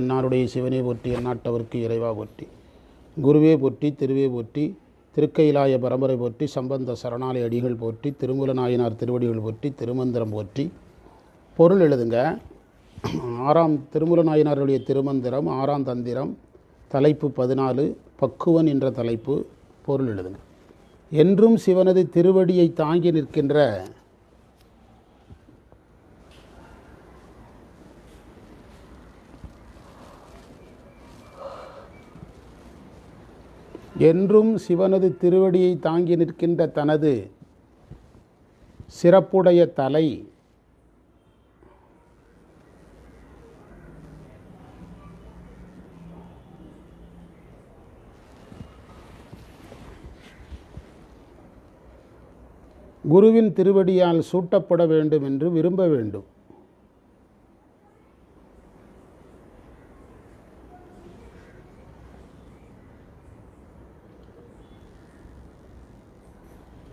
என்னாருடைய சிவனே போற்றி எந்நாட்டவர்க்கு இறைவா போற்றி. குருவே போற்றி திருவே போற்றி திருக்கையிலாய பரம்பரை போற்றி சம்பந்த சரணாலய அடிகள் போற்றி திருமூலநாயனார் திருவடிகள் போற்றி திருமந்திரம் போற்றி. பொருள் எழுதுங்க. ஆறாம் திருமூலநாயனாருடைய திருமந்திரம் ஆறாம் தந்திரம் தலைப்பு பதினாலு பக்குவன் என்ற தலைப்பு பொருள் எழுதுங்க. என்றும் சிவனது திருவடியை தாங்கி நிற்கின்ற என்றும் சிவனது திருவடியை தாங்கி நிற்கின்ற தனது சிறப்புடைய தலை குருவின் திருவடியால் சூட்டப்பட வேண்டும் என்று விரும்ப வேண்டும்.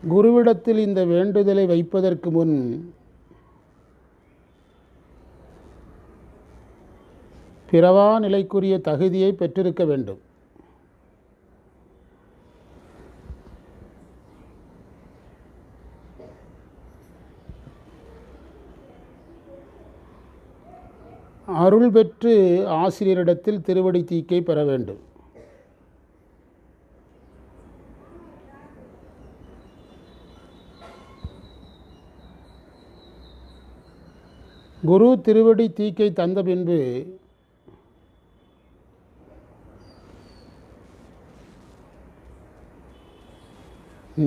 குருவிடத்தில் இந்த வேண்டுதலை வைப்பதற்கு முன் பிறவா நிலைக்குரிய தகுதியை பெற்றிருக்க வேண்டும். அருள் பெற்று ஆசிரியரிடத்தில் திருவடி தீக்கை பெற வேண்டும். குரு திருவடி தீக்கை தந்த பின்பு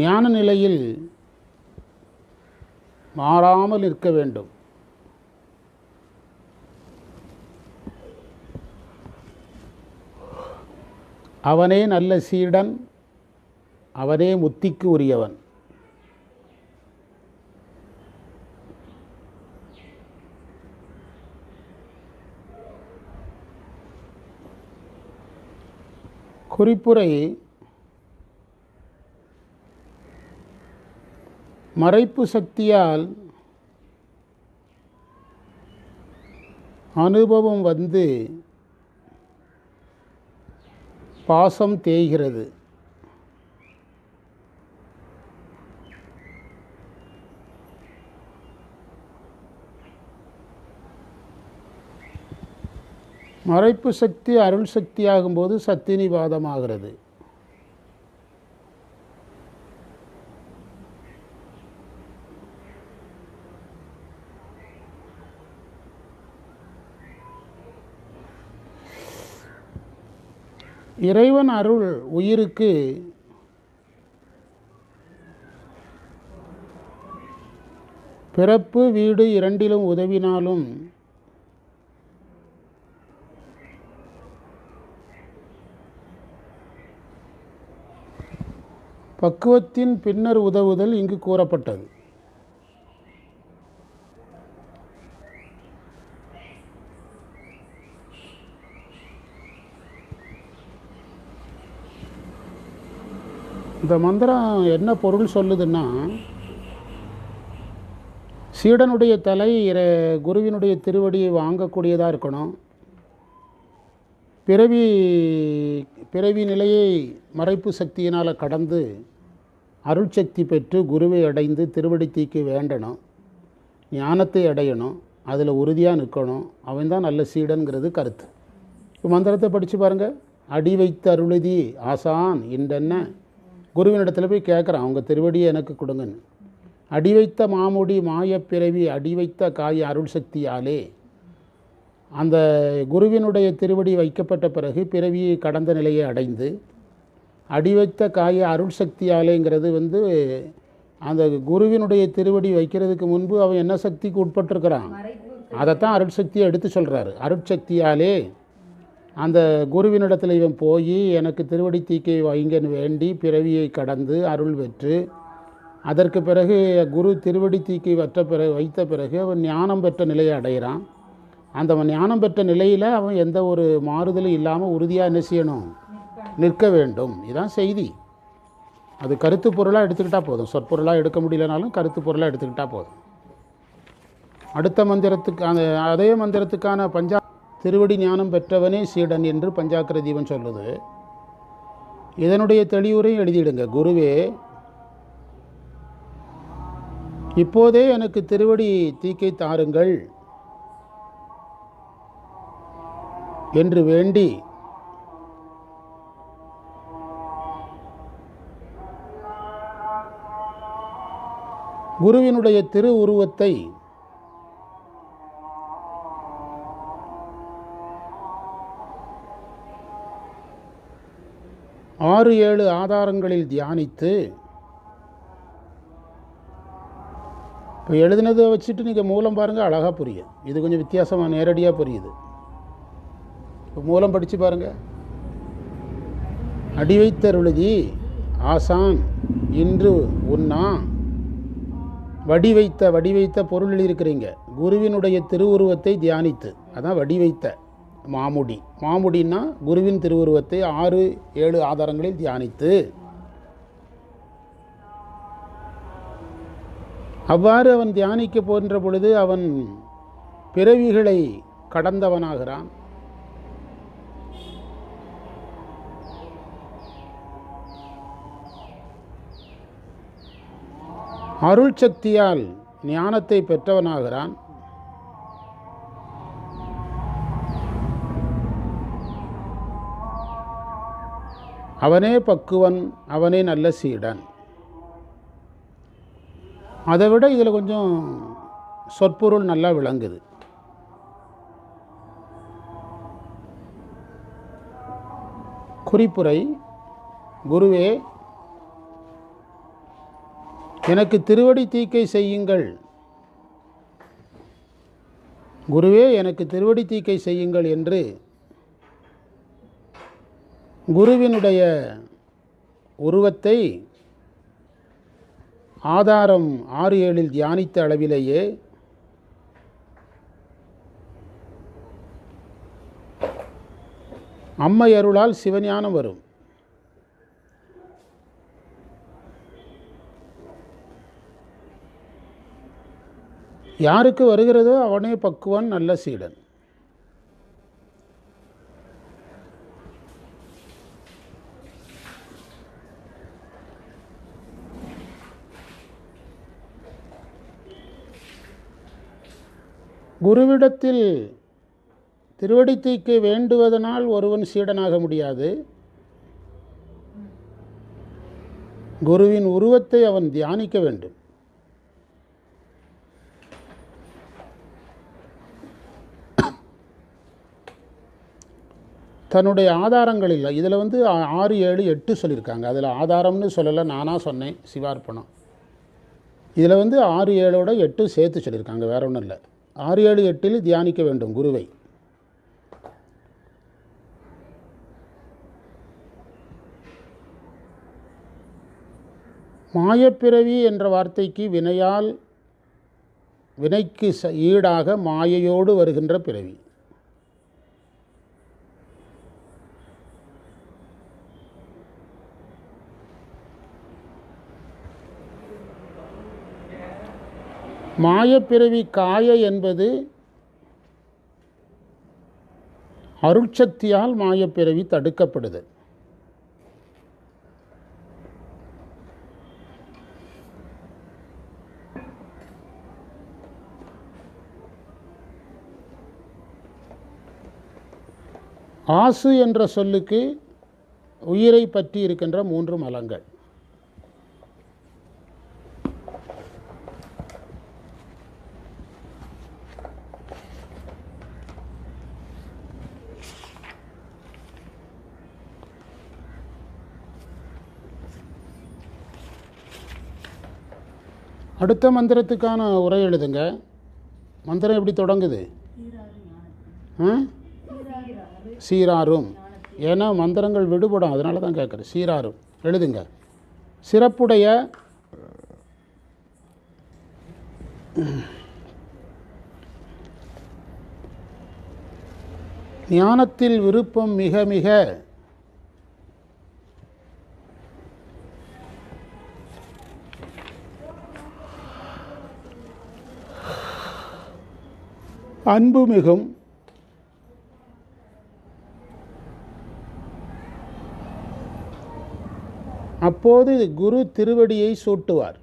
ஞான நிலையில் மாறாமல் இருக்க வேண்டும். அவனே நல்ல சீடன் அவனே முத்திக்கு உரியவன். குறிப்புரை மறைப்பு சக்தியால் அனுபவம் வந்து பாசம் தேய்கிறது. மறைப்பு சக்தி அருள் சக்தியாகும்போது சத்தினிவாதமாகிறது இறைவன் அருள் உயிருக்கு பிறப்பு வீடு இரண்டிலும் உதவினாலும் பக்குவத்தின் பின்னர் உதவுதல் இங்கு கூறப்பட்டது. இந்த மந்திரம் என்ன பொருள் சொல்லுதுன்னா சீடனுடைய தலை குருவினுடைய திருவடியை வாங்கக்கூடியதாக இருக்கணும். பிறவி பிறவி நிலையை மறைப்பு சக்தியினால் கடந்து அருள் சக்தி பெற்று குருவை அடைந்து திருவடி தீக்கு வேண்டணும் ஞானத்தை அடையணும் அதில் உறுதியாக நிற்கணும். அவன் தான் நல்ல சீடன்கிறது கருத்து. இப்போ மந்திரத்தை படித்து பாருங்கள் அடி வைத்த அருளுதி ஆசான் இன்றென்ன குருவினிடத்தில் போய் கேட்குறான். அவங்க திருவடியை எனக்கு கொடுங்கன்னு. அடி வைத்த மாமுடி மாயப் பிறவி அடி வைத்த காய அருள் சக்தியாலே அந்த குருவினுடைய திருவடி வைக்கப்பட்ட பிறகு பிறவியை கடந்த நிலையை அடைந்து அடி வைத்த காய அருள் சக்தியாலேங்கிறது வந்து அந்த குருவினுடைய திருவடி வைக்கிறதுக்கு முன்பு அவன் என்ன சக்திக்கு உட்பட்டிருக்கிறான்? அதைத்தான் அருட்சக்தியை எடுத்து சொல்கிறாரு அருட்சக்தியாலே அந்த குருவினிடத்தில் இவன் போய் எனக்கு திருவடி தீக்கை வைங்கன்னு வேண்டி பிறவியை கடந்து அருள் பெற்று அதற்கு பிறகு குரு திருவடி தீக்கை வற்ற பிறகு வைத்த பிறகு அவன் ஞானம் பெற்ற நிலையை அடைகிறான். அந்த ஞானம் பெற்ற நிலையில் அவன் எந்த ஒரு மாறுதலும் இல்லாமல் உறுதியாக என்ன செய்யணும்? நிற்க வேண்டும். இதுதான் செய்தி. அது கருத்து பொருளாக எடுத்துக்கிட்டால் போதும். சொற்பொருளாக எடுக்க முடியலனாலும் கருத்து பொருளாக எடுத்துக்கிட்டால் போதும். அடுத்த மந்திரத்துக்கு அந்த அதே மந்திரத்துக்கான பஞ்சா திருவடி ஞானம் பெற்றவனே சீடன் என்று பஞ்சாக்கர தீபன் சொல்லுது. இதனுடைய தெளிவுரையும் எழுதிடுங்க. குருவே இப்போதே எனக்கு திருவடி தீக்கை தாருங்கள். என்று வேண்டி குருவினுடைய திரு உருவத்தை ஆறு ஏழு ஆதாரங்களில் தியானித்து இப்போ எழுதினதை வச்சுட்டு நீங்கள் மூலம் பாருங்கள் அழகாக புரியும். இது கொஞ்சம் வித்தியாசமாக நேரடியாக புரியுது. மூலம் படித்து பாருங்கள் அடி வைத்தருளுதி ஆசான் இன்று உண்ணா. வடி வைத்த வடி வைத்த பொருளில் இருக்கிறீங்க குருவினுடைய திருவுருவத்தை தியானித்து. அதான் வடி வைத்த மாமுடி. மாமுடின்னா குருவின் திருவுருவத்தை ஆறு ஏழு ஆதாரங்களில் தியானித்து. அவ்வாறு அவன் தியானிக்க போன்ற பொழுது அவன் பிறவிகளை கடந்தவனாகிறான். அருள் சக்தியால் ஞானத்தை பெற்றவனாகிறான். அவனே பக்குவன் அவனே நல்ல சீடன். அதை விட இதில் கொஞ்சம் சொற்பொருள் நல்லா விளங்குது. குறிப்புரை குருவே எனக்கு திருவடி தீக்கை செய்யுங்கள். குருவே எனக்கு திருவடி தீக்கை செய்யுங்கள் என்று குருவினுடைய உருவத்தை ஆதாரம் ஆறு ஏழில் தியானித்த அளவிலேயே அம்மை அருளால் சிவஞானம் வரும். யாருக்கு வருகிறதோ அவனே பக்குவன் நல்ல சீடன். குருவிடத்தில் திருவடித்தீக்கு வேண்டுவதனால் ஒருவன் சீடனாக முடியாது. குருவின் உருவத்தை அவன் தியானிக்க வேண்டும். தன்னுடைய ஆதாரங்களில் இதில் வந்து ஆறு ஏழு எட்டு சொல்லியிருக்காங்க. அதில் ஆதாரம்னு சொல்லலை நானாக சொன்னேன் சிவார்ப்பணம் இதில் வந்து ஆறு ஏழோட எட்டு சேர்த்து சொல்லியிருக்காங்க வேற ஒன்றும் இல்லை. ஆறு ஏழு எட்டில் தியானிக்க வேண்டும் குருவை. மாயப்பிறவி என்ற வார்த்தைக்கு வினையால் வினைக்கு ச ஈடாக மாயையோடு வருகின்ற பிறவி. மாயப்பிறவி காய என்பது அருட்சக்தியால் மாயப்பிறவி தடுக்கப்படுது. ஆசு என்ற சொல்லுக்கு உயிரை பற்றி இருக்கின்ற மூன்று மலங்கள். அடுத்த மந்திரத்துக்கான உரை எழுதுங்க. மந்திரம் எப்படி தொடங்குது? ஆ? சீராரும். ஏன்னா மந்திரங்கள் விடுபடும். அதனால தான் கேட்குறேன். சீராரும். எழுதுங்க. சிறப்புடைய ஞானத்தில் விருப்பம் மிக மிக அன்பு மிகும். அப்போது குரு திருவடியை சூட்டுவார்.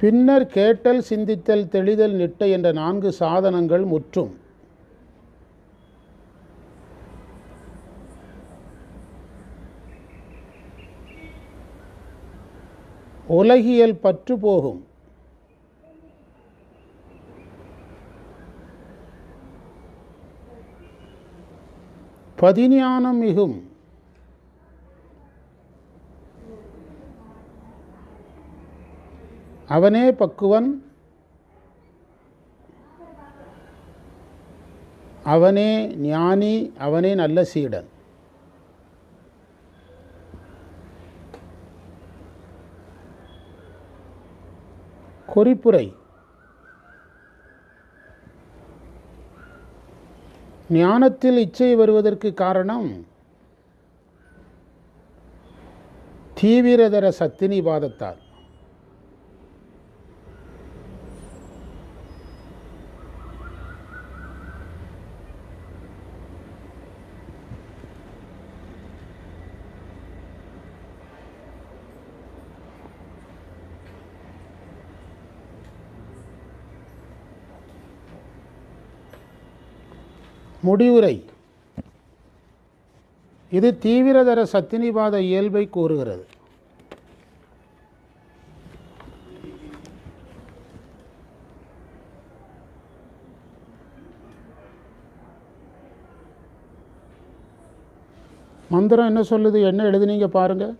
பின்னர் கேட்டல் சிந்தித்தல் தெளிதல் நிட்டை என்ற நான்கு சாதனங்கள் முற்றும். உலகியல் பற்று போகும். பதிஞானம் மிகும். அவனே பக்குவன். அவனே ஞானி அவனே நல்ல சீடன். குறிப்புரை. ஞானத்தில் இச்சை வருவதற்கு காரணம் தீவிரதர சத்தினிவாதத்தால். முடிவுரை. இது தீவிரதர சத்தினிவாத இயல்பை கூறுகிறது. மந்திரம் என்ன சொல்லுது? என்ன எழுதுனீங்க பாருங்க.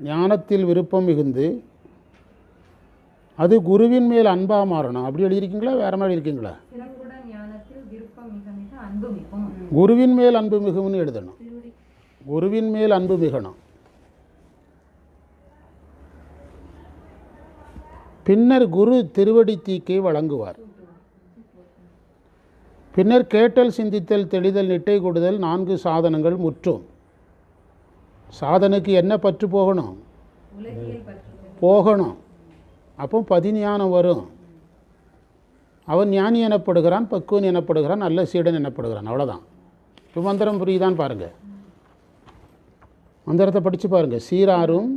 ஞானத்தில் விருப்பம் மிகுந்து அது குருவின் மேல் அன்பாக மாறணும். அப்படி எழுதியிருக்கீங்களா? வேற மாதிரி இருக்கீங்களா குருவின் மேல் அன்பு மிகும்னு எழுதணும். குருவின் மேல் அன்பு மிகணும். பின்னர் குரு திருவடி தீக்கை வழங்குவார். பின்னர் கேட்டல் சிந்தித்தல் தெளிதல் நிட்டை கொடுதல் நான்கு சாதனங்கள் முற்றும். சாதனுக்கு என்ன பற்று போகணும். போகணும். அப்போ பதிஞானம் வரும். அவன் ஞானி எனப்படுகிறான் பக்குவன் எனப்படுகிறான் நல்ல சீடன் எனப்படுகிறான். அவ்வளோதான் இப்போ மந்திரம் புரியுதான்னு பாருங்க. மந்திரத்தை படித்து பாருங்க. சீராரும்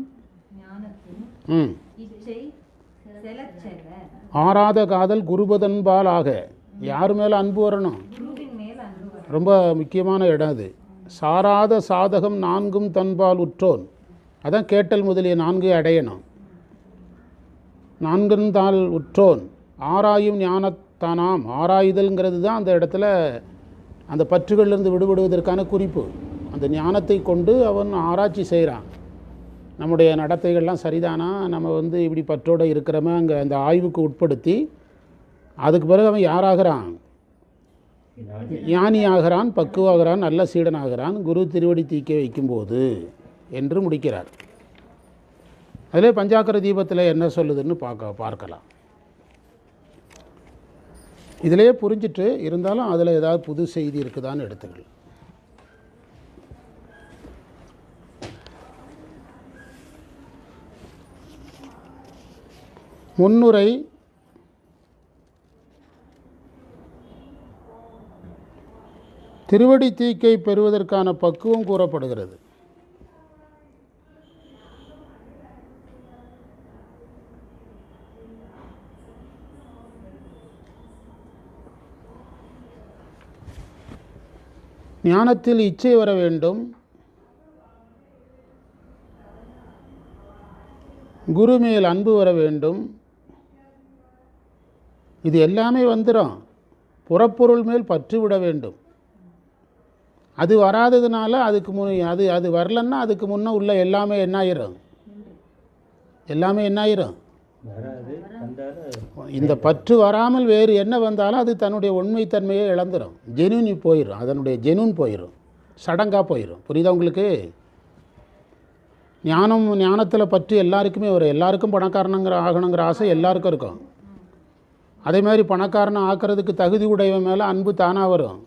ம். ஆறாத காதல் குருபதன்பால் ஆக யார் மேலே அன்பு வரணும். ரொம்ப முக்கியமான இடம் அது. சாராத சாதகம் நான்கும் தன்பால் உற்றோன். அதான் கேட்டல் முதலிய நான்கு அடையணும். நான்குந்தால் உற்றோன். ஆராயும் ஞானத்தானாம். ஆராயுதல்ங்கிறது தான் அந்த இடத்துல அந்த பற்றுகளிலிருந்து விடுபடுவதற்கான குறிப்பு. அந்த ஞானத்தை கொண்டு அவன் ஆராய்ச்சி செய்கிறான். நம்முடைய நடத்தைகள்லாம் சரிதானா? நம்ம வந்து இப்படி பற்றோடு இருக்கிறோமே? அங்கே அந்த ஆய்வுக்கு உட்படுத்தி அதுக்கு பிறகு அவன் யாராகிறான்? ஞானி ஆகிறான் பக்குவாகிறான் நல்ல சீடனாகிறான் குரு திருவடி தீக்க வைக்கும்போது என்று முடிக்கிறார். அதிலே பஞ்சாக்கர தீபத்தில் என்ன சொல்லுதுன்னு பார்க்க பார்க்கலாம். இதிலே புரிஞ்சிட்டு இருந்தாலும் அதில் ஏதாவது புது செய்தி இருக்குதான்னு எடுத்துக்கலாம் முன்னுரை திருவடி தீக்கை பெறுவதற்கான பக்குவம் கூறப்படுகிறது. ஞானத்தில் இச்சை வர வேண்டும். குரு மேல் அன்பு வர வேண்டும். இது எல்லாமே வந்துடும் புறப்பொருள் மேல் பற்று விட வேண்டும். அது வராததுனால அதுக்கு முன் அது அது வரலன்னா அதுக்கு முன்னே உள்ள எல்லாமே என்ன ஆயிரும் எல்லாமே என்ன ஆயிரும் இந்த பற்று வராமல் வேறு என்ன வந்தாலும் அது தன்னுடைய உண்மைத்தன்மையை இழந்துடும் ஜெனுனி போயிடும் அதனுடைய ஜெனூன் போயிடும் சடங்காக போயிடும் புரியுதா உங்களுக்கு? ஞானம் ஞானத்தில் பற்று எல்லாருக்குமே வரும். எல்லாருக்கும் பணக்காரனுங்கிற ஆகணுங்கிற ஆசை எல்லாருக்கும் இருக்கும். அதே மாதிரி பணக்காரனை ஆக்கிறதுக்கு தகுதி உடையவன் மேலே அன்பு தானாக வரும்.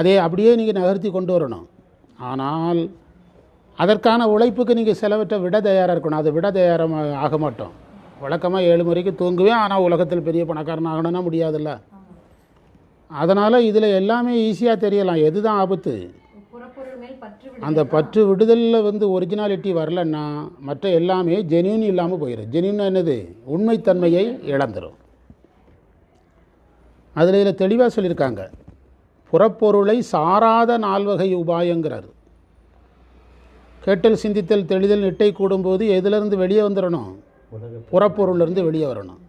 அதே அப்படியே நீங்கள் நகர்த்தி கொண்டு வரணும். ஆனால் அதற்கான உழைப்புக்கு நீங்கள் செலவிட்ட விட தயாராக இருக்கணும். அதை விட தயாராக ஆக மாட்டோம். வழக்கமாக ஏழு மணிக்கு தூங்குவேன் ஆனால் உலகத்தில் பெரிய பணக்காரன் ஆகணும்னா முடியாதுல்ல. அதனால் இதில் எல்லாமே ஈஸியாக தெரியலாம். ஆபத்து? மேல் பற்று விடு அந்த பற்று விடுதலில் வந்து ஒரிஜினாலிட்டி வரலன்னா மற்ற எல்லாமே ஜெனியூன் இல்லாமல் போயிடும் ஜெனியூன் என்னது? உண்மைத்தன்மையை இழந்துரும். அதில் இதில் தெளிவாக சொல்லியிருக்காங்க. புறப்பொருளை சாராத நால்வகை உபாயங்கிறார். கேட்டல் சிந்தித்தல் தெளிதல் நிட்டை கூடும்போது எதிலிருந்து வெளியே வந்துடணும்? புறப்பொருளிலிருந்து வெளியே வரணும்.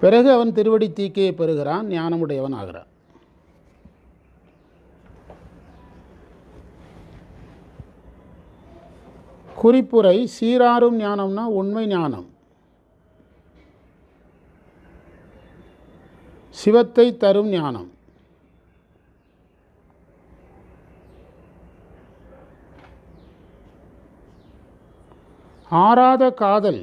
பிறகு அவன் திருவடி தீக்கையை பெறுகிறான் ஞானமுடையவன் ஆகிறான். குறிப்புரை சீராரும் ஞானம்னா உண்மை ஞானம். சிவத்தை தரும் ஞானம். ஆறாத காதல்.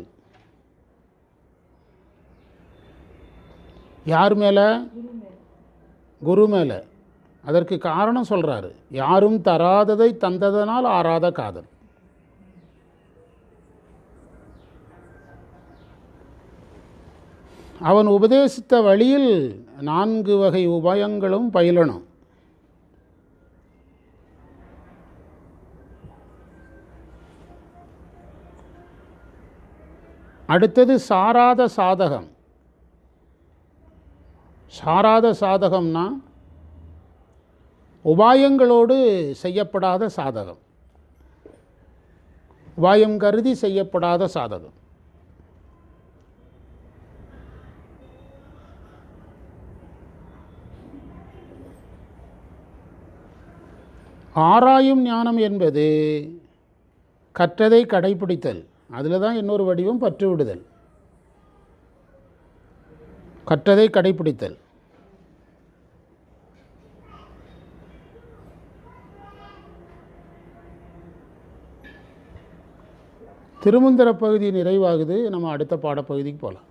யார் மேலே? குரு மேலே. அதற்கு காரணம் சொல்கிறாரு யாரும் தராததை தந்ததனால் ஆறாத காதல். அவன் உபதேசித்த வழியில் நான்கு வகை உபாயங்களும் பயிலணும். அடுத்தது சாராத சாதகம். சாராத சாதகம்னா உபாயங்களோடு செய்யப்படாத சாதகம். உபாயம் கருதி செய்யப்படாத சாதகம். ஆராயும் ஞானம் என்பது கற்றதை கடைப்பிடித்தல். அதில் தான் இன்னொரு வடிவம் பற்று விடுதல் கற்றதை கடைப்பிடித்தல். திருமந்திர பகுதி நிறைவாகுது. நம்ம அடுத்த பாடப்பகுதிக்கு போகலாம்.